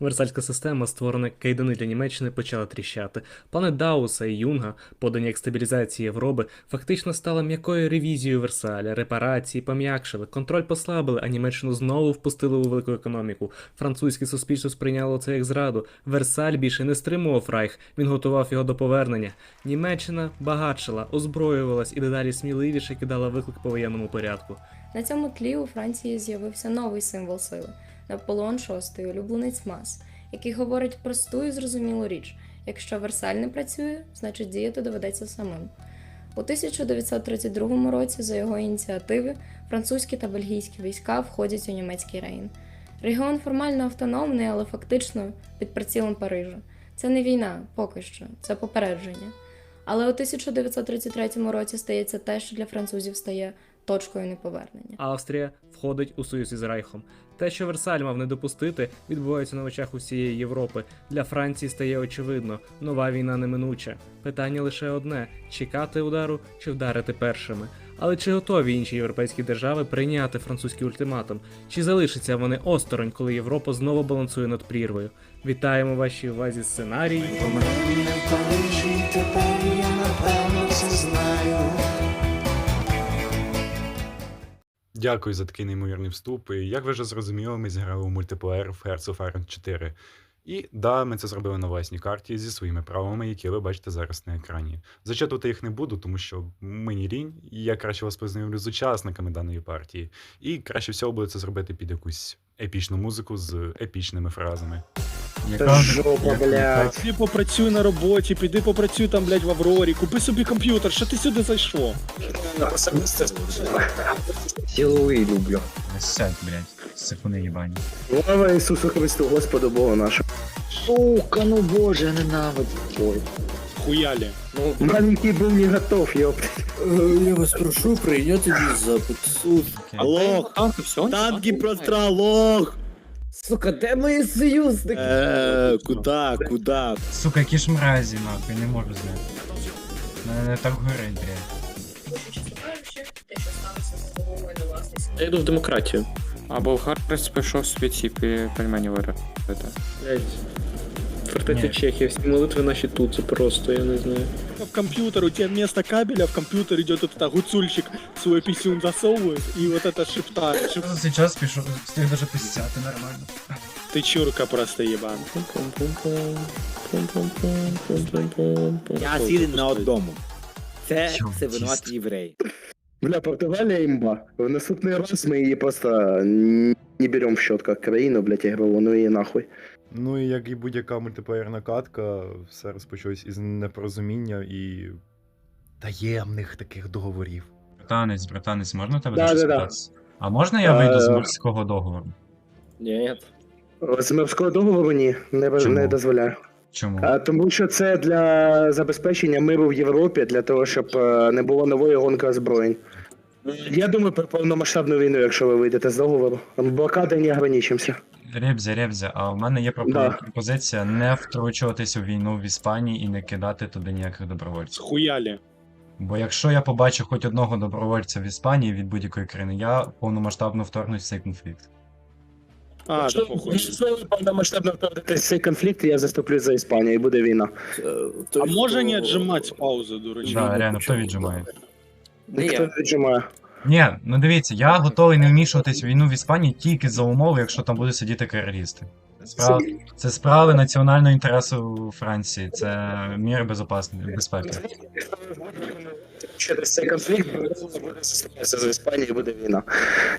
Версальська система, створена кайдани для Німеччини, почала тріщати. Плани Дауса і Юнга, подані як стабілізації Європи, фактично стали м'якою ревізією Версаля, репарації пом'якшили, контроль послабили, а Німеччину знову впустили у велику економіку. Французьке суспільство сприйняло це як зраду. Версаль більше не стримував Райх, він готував його до повернення. Німеччина багатшила, озброювалась і дедалі сміливіше кидала виклик по воєнному порядку. На цьому тлі у Франції з'явився новий символ сили Наполеон VI, улюбленець мас, який говорить просту і зрозумілу річ: якщо Версаль не працює, значить діяти доведеться самим. У 1932 році за його ініціативи французькі та бельгійські війська входять у німецький рейн. Регіон формально автономний, але фактично під прицілом Парижа. Це не війна, поки що, це попередження. Але у 1933 році стається те, що для французів стає точкою неповернення. Австрія входить у союз із Райхом. Те, що Версаль мав не допустити, відбувається на очах усієї Європи. Для Франції стає очевидно, нова війна неминуча. Питання лише одне: чекати удару чи вдарити першими. Але чи готові інші європейські держави прийняти французький ультиматум? Чи залишаться вони осторонь, коли Європа знову балансує над прірвою? Вітаємо вашій увазі сценарій. Помилки не в Парижі, тепер я напевно це знаю. Дякую за такий неймовірний вступ. І як ви вже зрозуміли, ми зіграли у мультиплеєр в Hearts of Iron 4. І да, ми це зробили на власній карті зі своїми правилами, які ви бачите зараз на екрані. Зачитувати їх не буду, тому що мені лінь, і я краще вас познайомлю з учасниками даної партії. І краще всього буде це зробити під якусь епічну музику з епічними фразами. Та жопа, блядь. Піди попрацюй на роботі, піди попрацюй там, блядь, в Аврорі, купи собі комп'ютер, що ти сюди зайшов? Силовий люблю. Сядь, блядь, сифуни їбані. Слава Ісусу Христу, Господу Богу нашому. Сука, ну боже, ненавидь. Ой. Хуялі. Маленький був не готов, ёпт. Я вас прошу прийняти мій запит. Алло, танки, все? Сука, де мої союзники? Е, куда, куда? Сука, які ж мразі, нахуй, не можу знати. Мене так горить, блядь. Я йду в демократію. Або в Харківськ пішов собі ці пі- пельмені виробити. Блять Фортеця Ні. Чехія, всі молитви наші тут, це просто, я не знаю. В компьютер, у тебя вместо кабеля в компьютер идет вот это гуцульчик свой писюн засовывает и вот это шептает. Шеп- Зараз пішов, встиг даже писяти нормально. Ты чурка просто ебан. Я згіден на одному. Це, Чому це винуватий чисто? єврей. Бля, Португалія імба. В наступний раз ми її просто не беремо в счет як країну, блядь, ігрову, ну і нахуй. Ну і як і будь-яка мультиплеєрна катка, все розпочалось із непорозуміння і таємних таких договорів. Братанець, братанець, можна тебе Да, дуже да, да. спитатися? А можна я вийду з Е. морського договору? Ні. З мирського договору ні, не, Чому? не дозволяю. Чому? А, тому що це для забезпечення миру в Європі, для того, щоб е, не було нової гонки озброєнь. Я думаю про повномасштабну війну, якщо ви вийдете з договору. Блокади не ограничимося. Ребзя, ребзя, а в мене є пропозиція не втручуватись у війну в Іспанії і не кидати туди ніяких добровольців. Схуяли. Бо якщо я побачу хоч одного добровольця в Іспанії від будь-якої країни, я повномасштабно вторгнусь в цей конфлікт. А, Якщо ви повномасштабно вторгнетесь в цей конфлікт, я заступлюсь за Іспанію і буде війна. А може не отжимать паузу, дурачок? Да, реально, хто віджимає? Ніхто не віджимає. Ні, ну дивіться, я готовий не вмішуватись в війну в Іспанії тільки за умови, якщо там будуть сидіти терористи. Справ... Це справи національного інтересу Франції, це міри безпеки. Через цей конфлікт буде за Іспанію буде війна.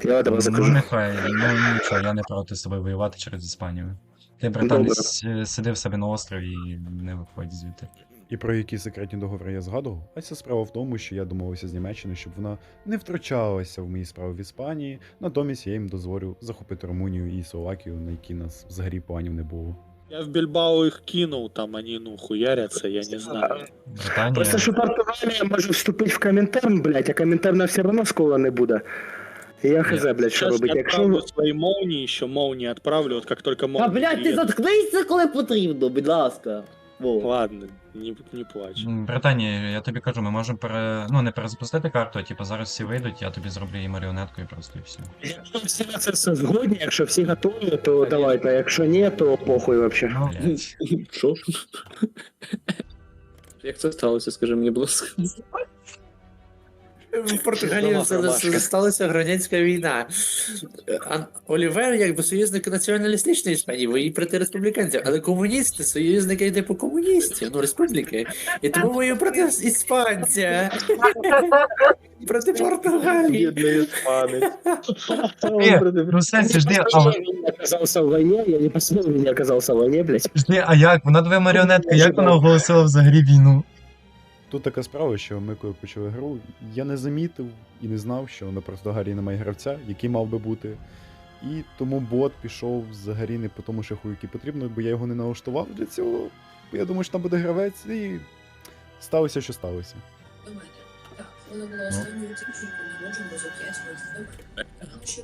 Я тебе Ну нехай, ну нічого, я не проти з тобою воювати через Іспанію. Ти, братан, Добре. с- сиди себе на острові і не виходь звідти. І про які секретні договори я згадував? А ця справа в тому, що я домовився з Німеччиною, щоб вона не втручалася в мої справи в Іспанії. Натомість я їм дозволю захопити Румунію і Словакію, на які нас взагалі планів не було. Я в Бильбао их кинул, там они, ну, хуярятся, я не знаю. Британія. Просто що Португалія може вступити в Комінтерн, блядь, а Комінтерна все одно скоро не буде. Я хз, блядь, що робити. я Якщо свои молнии, еще молнии отправлю, вот как только молнии А блядь, ти заткнися, коли потрібно, будь ласка. Ладно, не, не плач. Братані, Британія, я тобі кажу, ми можемо пере... ну, не перезапустити карту, а типу зараз всі вийдуть, я тобі зроблю її і просто і все. Якщо всі на це все згодні, якщо всі готові, то давайте. а Якщо ні, то похуй вообще. Ну, блядь. Що? Як це сталося, скажи мені, будь ласка. В Португалії сталася громадянська війна. А Олівер, якби союзник націоналістичної Іспанії, воює проти республіканців, але комуністи союзники типу комуністів, ну республіки. І тому воює проти іспанця. Проти Португалії. Е, ну сенсі, жди, а, в- Я оказался в войне, я не посмотрел, не оказался в войне, блядь. жди, а як? Вона твоя маріонетка, як вона оголосила взагалі війну? Тут така справа, що ми коли почали гру, я не замітив і не знав, що на Португалії немає гравця, який мав би бути. І тому бот пішов взагалі не по тому шляху, який потрібно, бо я його не налаштував для цього. Бо я думаю, що там буде гравець, і сталося, що сталося. Так, воно було останньою тільки не можемо закінчувати. Що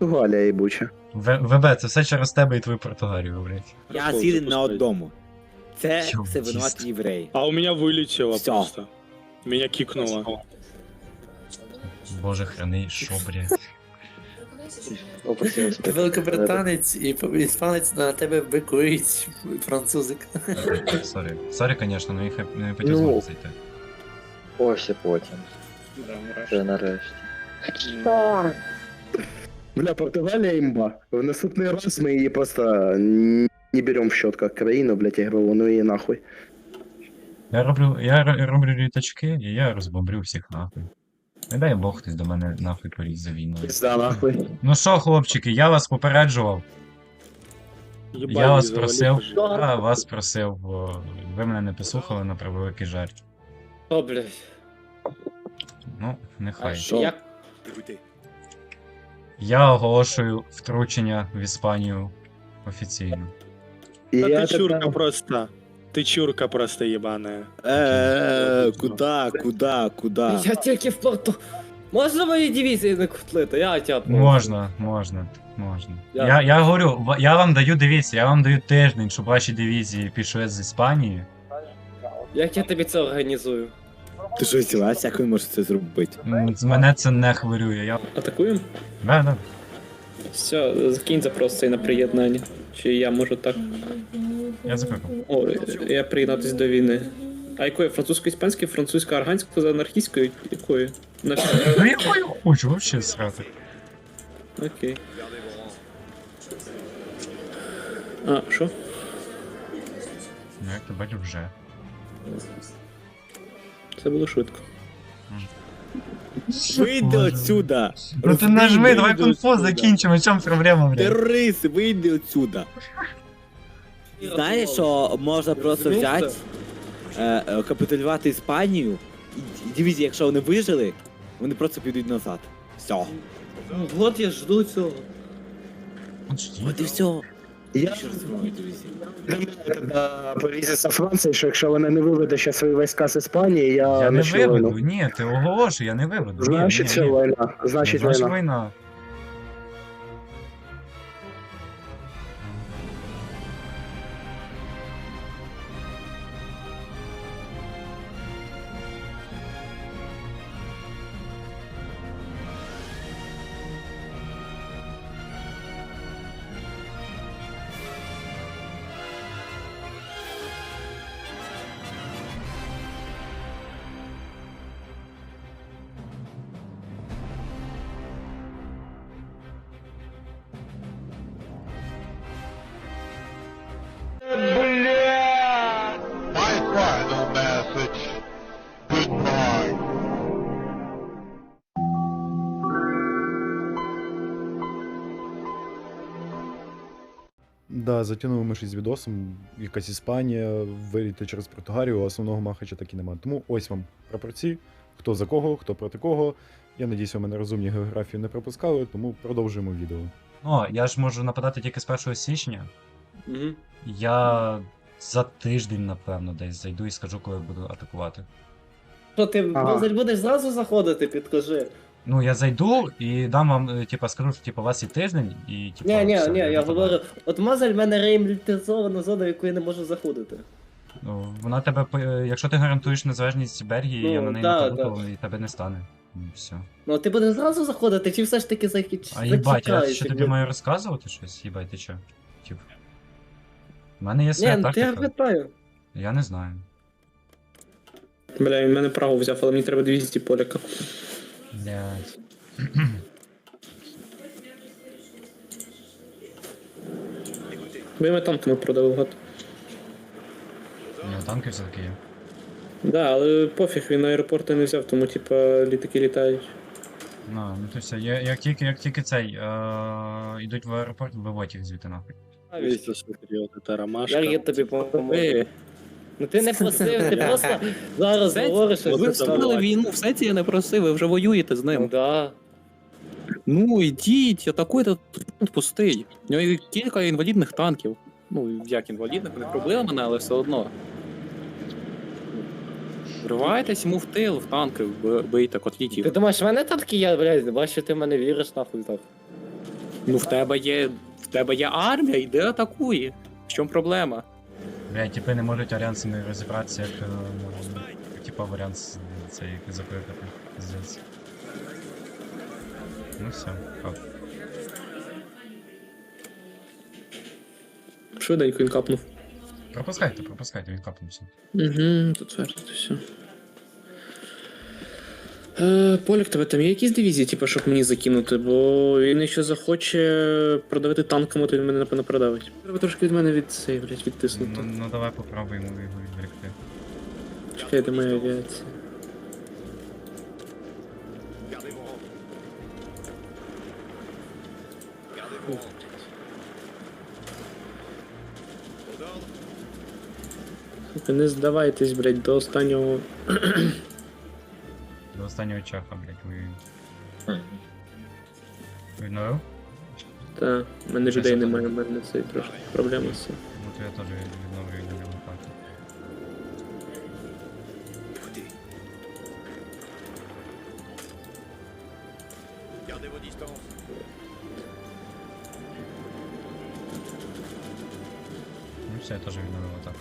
людина ебуча. В- ВБ, це все через тебе і твою Португалію, блядь. Я цілий на одному. Це Йо, все винувати дійсно. євреї. А у меня вылетело Всё. просто. Меня кикнуло. Боже храни, що, блядь. Ти великобританець і іспанець на тебе бикують французик. Сорі. Сорі, звісно, ну їх не хотів Ну. знову зайти. Ось і потім. Вже нарешті. Бля, Португалия имба. В наступный раз мы ее просто не берем в счет как краину, блядь, игровую, ну и нахуй. Я роблю, я роблю літачки, і я розбомблю всіх нахуй. Не дай Бог хтось до мене нахуй поліз за війною. Пизда нахуй. Ну що, хлопчики, я вас попереджував. Я вас просив, я вас просив, бо ви мене не послухали на превеликий жаль. О, блядь. Ну, нехай. Як? Я оголошую втручення в Іспанію офіційно. Да я ты чурка просто. Ты чурка просто ебаная. Е, куда, куда, куда? Я тільки в порту. Можна мої дивізії на котлети? Я тя Можна, можна, можна. Я- Я, я говорю, ва- я вам даю, дивіться, я вам даю тиждень, щоб ваші дивізії пішли з Іспанії. Як я тобі це організую? Ти що зілась, як він може це зробити? М, з Мене це не хвилює. Я... Атакуємо? Да, да. Все, закинь запрос цей на приєднання. Чи я можу так. Я закликав. О, я приєднатись до війни. А якої? Французько-іспанської, французько-арганської, анархістської? Якої? На? Ну якою хочу вообще срати. Окей. А, що? Ну як ти вже. Це було швидко. Вийди отсюда! Ну ти нажми, давай конфо закінчимо, в чому проблема, блядь? Терорист, вийди отсюда! Знаєш, що можна просто взяти, е, е, капітулювати Іспанію, і і якщо вони вижили, вони просто підуть назад. Все. От я жду цього. От і все. Я розумію, тогда повіситься Франції, що якщо вона не виведе ще свої війська з Іспанії, я, Я не виведу, війну. ні, ти оголошуй, я не виведу. Ні, Значить, ні, це ні. війна. Значить, Значить війна. війна. Да, затягнули ми щось з відосом. Якась Іспанія, виліти через Португалію, а основного махача так і немає. Тому ось вам прапорці, хто за кого, хто проти кого. Я надіюсь, ви мене розумні географію не пропускали, тому продовжуємо відео. О, я ж можу нападати тільки з 1 січня. Угу. Я за тиждень, напевно, десь зайду і скажу, коли буду атакувати. Що ти Ага. Будеш зразу заходити, підкажи. Ну, я зайду і дам вам, е, типа, скажу, що типа, у вас є тиждень, і типа. Ні, ні, все, ні, я говорю, от Мазель в мене реабілітизована зона, в яку я не можу заходити. Ну, вона тебе, по- е, якщо ти гарантуєш незалежність Бельгії, Ну, я на неї да, нападу, да. і тебе не стане. Ну, Все. Ну, ти будеш зразу заходити, чи все ж таки захід... А їбать, я зачекаєш, що тобі якби- маю розказувати щось? Їбать, ти чо? Тип. У мене є Ні, своя ну ти я тактика. питаю. Я не знаю. Бля, він мене Прагу взяв, але мені треба 200 поляка. Блядь. Бо я танками продав гад. У нього танки все-таки є. Да, але пофіг, він аеропорти не взяв, тому типа літаки літають. Ну, ну то все, я- як тільки, як тільки цей, е, йдуть в аеропорт, виводь їх звідти нахуй. Весь вперед, это ромашка. Як я тобі поможу? Е, Ну ти не просив, ти просто зараз говориш, що ви це давай. війну, все це я не просив, ви вже воюєте з Ну ним. да. Ну ідіть, атакуйте фронт пустий. У нього є кілька інвалідних танків. Ну, як інвалідних, не проблема мене, але все одно. Вривайтесь йому в тил, в танки, б- бийте, котліть їх. Ти думаєш, в мене танки є, блядь, бачиш, що ти в мене віриш, нахуй так. Ну в тебе є. В тебе є армія, йди атакуй. В чому проблема? Блядь, типи не можуть альянсами розібратися, як, е, як типа варіант цей закликати. Пиздець. Ну все, хап. Швиденько він капнув. Пропускайте, пропускайте, він капнувся. Угу, тут твердити все. Е, Поляк, тебе там є якісь дивізії, типу, щоб мені закинути, бо він якщо захоче продавити танками, то він мене напевно продавить. Треба трошки від мене від цей, блядь, відтиснути. Ну, ну давай попробуємо його відвлекти. Чекай, де моя авіація. Сука, Не здавайтесь, блядь, до останнього. Останнього чаха, блядь, воюємо. Відновив? Та, в мене людей немає, в мене це трошки проблема з цим. То я теж відновлюю на ньому пати. Ну все, я теж відновив атаку.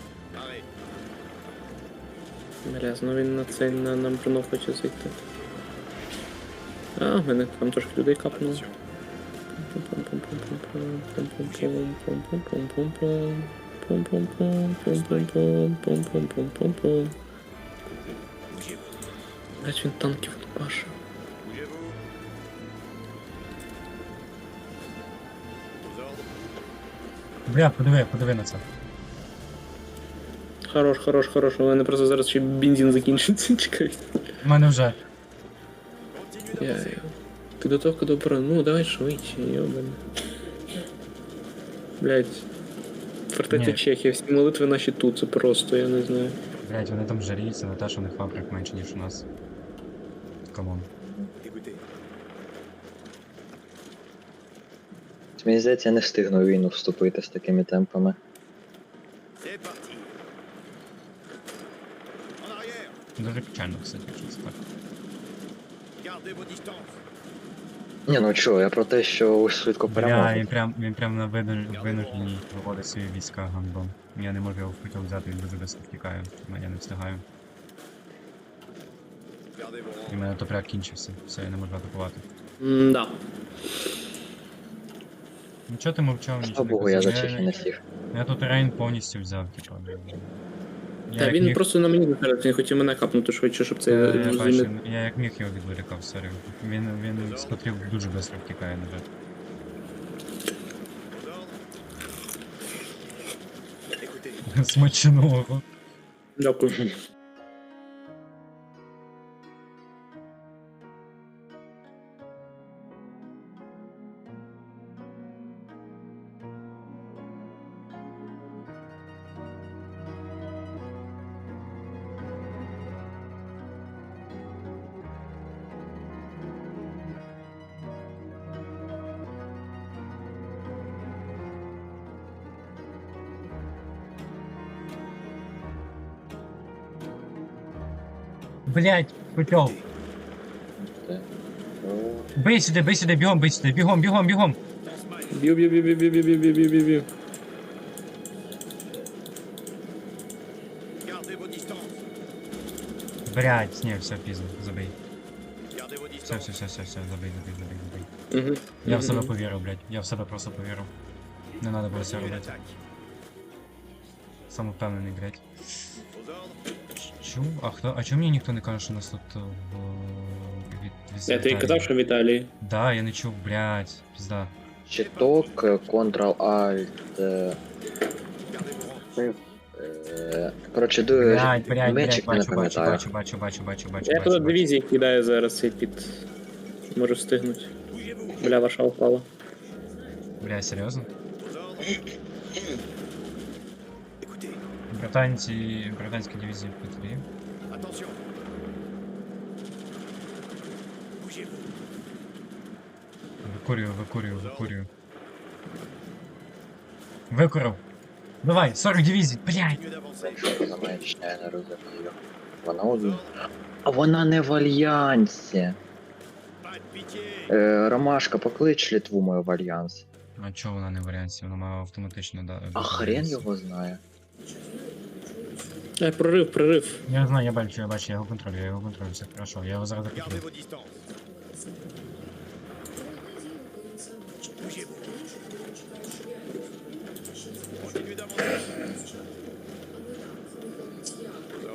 Грязно, ну він на цей на, на Бруно хоче зайти. А, в мене там трошки людей капнуло. Блять, він танків лупаше. Бля, подиви, подиви на це. Хорош, хорош, хорош. У мене просто зараз ще бензин закінчиться. Чекай. У мене вже. Я, я. Підготовка до оборони. Ну, давай швидше, йобане. Блять. Фортеця Ні. Чехія, всі молитви наші тут, це просто, я не знаю. Блять, вони там жаріються на те, що у них фабрик менше, ніж у нас. Камон. Мені здається, я не встигну війну вступити з такими темпами. Дуже печально, кстати, якщо це так. Ні, ну чого, я про те, що швидко Бля, перемогу. він прям, він прям на вину- винужденій виводить свої війська гандон. Я не можу його в потяг взяти, він дуже швидко втікає, я не встигаю. І в мене топряк кінчився, все, я не можу атакувати. Да. Ну чого ти мовчав, Слава не Богу, я за казав? Чехію не встиг. Я тут рейн повністю взяв, типа. Я Та як він міг- просто на мені зараз, він хотів мене капнути швидше, щоб це Е, я звільнити. бачу, я як міг його відволікав, сорі. Він, він смотрів дуже швидко втікає, на жаль. Смачного. Дякую. Блять, путев. Бий сюди, бий сюди, бігом, бий сюди, бігом, бігом, бігом. Б'ю, б'ю, б'ю, б'ю, б'ю, б'ю, б'ю, б'ю, б'ю, б'ю. Блять, ні, все, пізно, забий. Все, все, все, все, все, забий, забий, забий, забий. Мгм. Я в себе повірив, блядь. Я в себе просто повірив. Не треба було цього робити. Самовпевнений, блядь. Чу? А хто? А чому мені ніхто не каже, що у нас тут е, в від, від Я тобі Віталії? казав, що в Італії. Да, я не чув, блядь, пізда. Щиток, Ctrl-Alt. е, е, Коротше, ду... Блядь, блядь, блядь, мечик не бачу, бачу, пам'ятаю. бачу, бачу, бачу, бачу, бачу, Я бачу, туди бачу. дивізії кидаю зараз цей під. Можу встигнути. Бля, ваша упала. Бля, серйозно? Британці, британські дивізії в Петрі. Викурюю, викурюю, викурюю. Викурив. Давай, 40 дивізій, блядь. Я не розумію. Вона один. А вона не в альянсі. Е, Ромашка, поклич Літву мою в альянс. А чого вона не в варіанті? Вона має автоматично да. А хрен його знає. Е, прорив, прорив. Я знаю, я бачу, я бачу, я його контролюю, я його контролюю, все хорошо, я його зараз закріплю.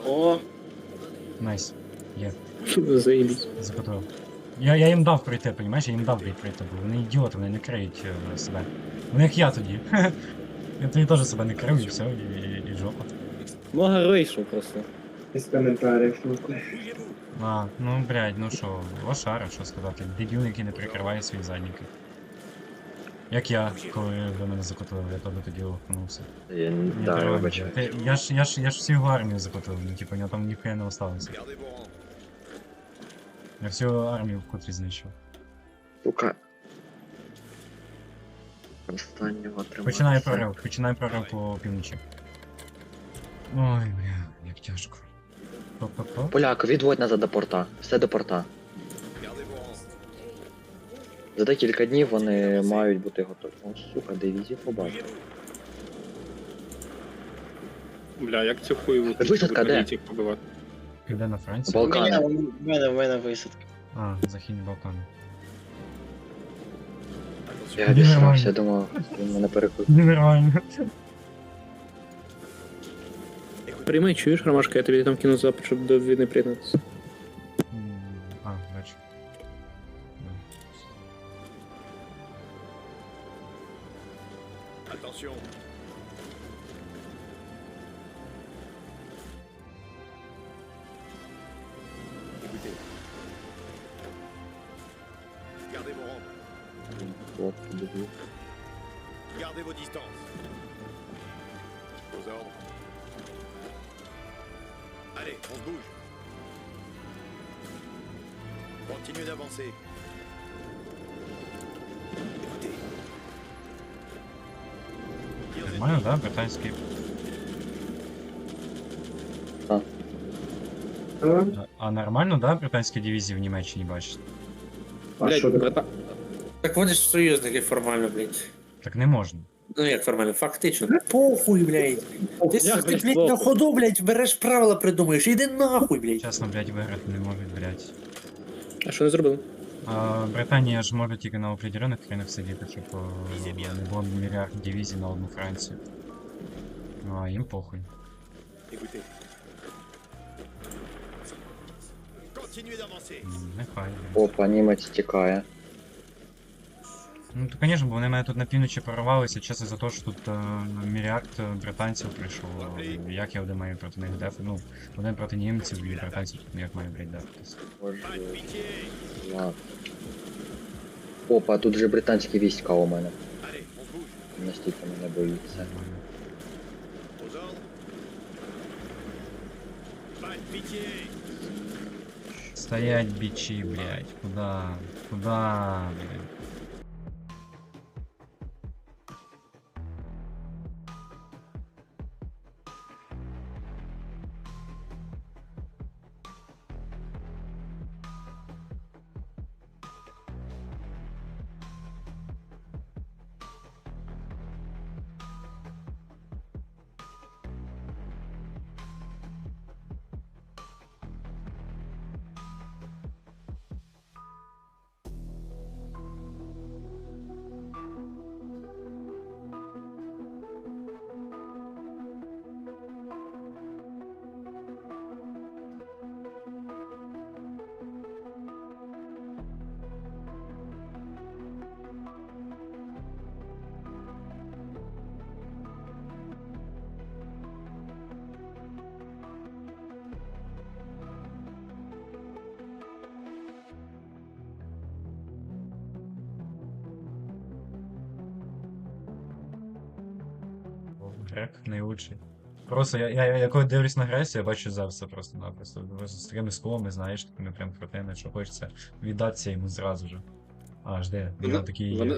О, Найс. Є. заїбіть. Запитав. Я, я їм дав пройти, понімаєш? Я їм дав блядь, пройти, бо вони ідіоти, вони не криють е, себе. Вони як я тоді. я тоді теж себе не крив і все, і, і, і жопа. Мога вийшов просто. Без коментарів. А, ну блядь, ну що, лошара, що сказати. Дебіл, який не прикриває свої задніки. Як я, коли ви мене закотили, я теж тоді лоханувся. Я, Ні, да, вибачаю. Ти- Я ж, я ж, я ж всю армію закотив, ну типу, нього там ніхуя не осталося. Я всю армію в котрі знищив. Сука. Останнього тримати. Починає прорив, починає прорив по півночі. Ой, бля, як тяжко. Па-па-па. Поляк, відводь назад до порта. Все до порта. За декілька днів вони мають бути готові. О, сука, дивізію побачив. Бля, як цю хуйову Висадка де? політик побивати? Південна Франція. Балкани. У мене, в мене висадка. А, Західні Балкани. Я Ні, обісрався, нормально. я думав, він мене перекрутив. Нереально. Приймай, чуєш, Ромашка, я тобі там кину запит, щоб до війни приєднатися. М, А, бачу. Attention. Écoutez. Gardez vos rangs. От, дивлюсь. Gardez vos distances. Aux ordres. Continuez d'avancer. Écoutez. Нормально, да? Британський. А. А, а нормально, да? Британські дивізії в Німеччині бачите? А Блядь, що таке? брата. Так вони ж союзники формально, блядь. Так не можна. Ну як формально, фактично. Похуй, блядь. Ти, ти блядь, на ходу, блядь, береш правила придумаєш. Іди нахуй, блядь. Чесно, блядь, виграти не можуть, блядь. А що не зробили? А, Британія ж може тільки на определених країнах сидіти, типу, не було мільярд дивізій на одну Францію. Ну а їм похуй. Écoutez. Continuez d'avancer. М, Нехай. блядь. Опа, німець тікає. Ну, то, звісно, бо вони мене тут на півночі прорвалися, чесно за те, що тут е, мільярд е, британців прийшов. Як я один маю проти них деф? Ну, один проти німців і британців тут ніяк маю. Боже. Ладно. Опа, тут же британські війська у мене. Настільки мене боїться. Стоять бичи, блядь. Куда? Куда, блядь? Грек найучий. Просто я, я, я коли дивлюсь на Грецію, я бачу Зевса просто-напросто. Просто з такими скулами, знаєш, такими прям крутими, що хочеться віддатися йому зразу же. А, жди, він Вони, такий є. вони,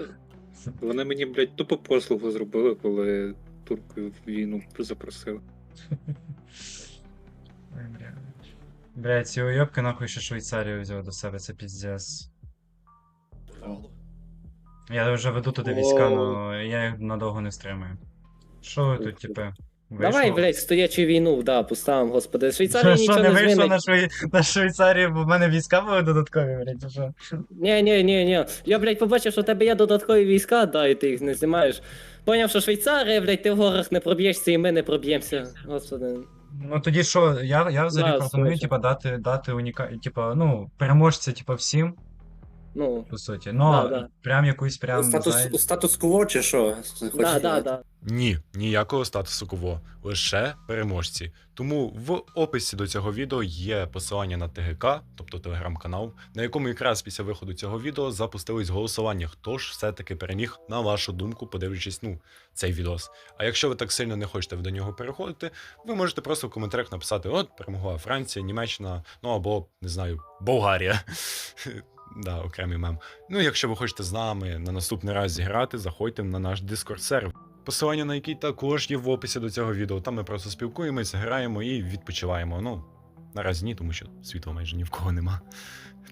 вони мені, блядь, тупо послугу зробили, коли турки в війну запросили. Бля. Бля, ці уйобки нахуй ще Швейцарію взяв до себе, це піздец. Я вже веду туди війська, але я їх надовго не стримую. Що ви тут, типи? Давай, блядь, стоячу війну, да, поставимо, господи. Швейцарія Що, нічого не не вийшло змінить. на, Швей... на Швейцарію, бо в мене війська були додаткові, блядь, чи що? Ні, ні, ні, ні. Я, блядь, побачив, що у тебе є додаткові війська, да, і ти їх не знімаєш. Поняв, що Швейцарія, блядь, ти в горах не проб'єшся, і ми не проб'ємося. Господи. Ну тоді що, я, я взагалі Да, пропоную, слухай. типа, дати, дати уніка... типа, ну, переможця, типа, всім, Ну, по суті. Ну, Да, да. прям якусь прям, Статус, знаєш, статус-кво чи що? да, да, да. Ні, ніякого статусу кво, лише переможці. Тому в описі до цього відео є посилання на ТГК, тобто телеграм-канал, на якому якраз після виходу цього відео запустились голосування, хто ж все-таки переміг, на вашу думку, подивлячись ну, цей відос. А якщо ви так сильно не хочете до нього переходити, ви можете просто в коментарях написати: от перемогла Франція, Німеччина, ну або не знаю, Болгарія. Да, окремий мем. Ну, якщо ви хочете з нами на наступний раз зіграти, заходьте на наш Discord сервер. Посилання на який також є в описі до цього відео. Там ми просто спілкуємося, граємо і відпочиваємо. Ну, наразі ні, тому що світла майже ні в кого нема.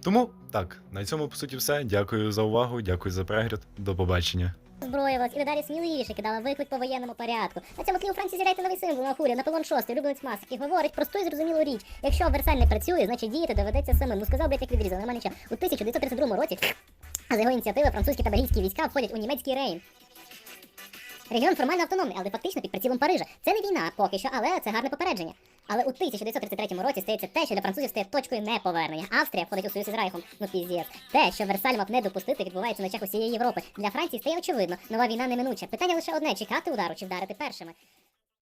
Тому так, на цьому по суті все. Дякую за увагу, дякую за перегляд. До побачення. Зброювалась і дедалі сміливіше кидала виклик по воєнному порядку. На цьому тлі у Франції з'являється новий символ на хурі, Наполеон VI, улюбленець мас, який говорить просту і зрозумілу річ. Якщо Версаль не працює, значить діяти доведеться самим. Ну сказав, блядь, як відрізали, нормальний час. У 1932 році, за його ініціативи французькі та бельгійські війська входять у німецький рейн. Регіон формально автономний, але фактично під прицілом Парижа. Це не війна поки що, але це гарне попередження. Але у 1933 році стається те, що для французів стає точкою неповернення. Австрія входить у союз із Райхом. Ну піздець. Те, що Версаль мав не допустити, відбувається на очах усієї Європи. Для Франції стає очевидно. Нова війна неминуча. Питання лише одне: чекати удару чи вдарити першими.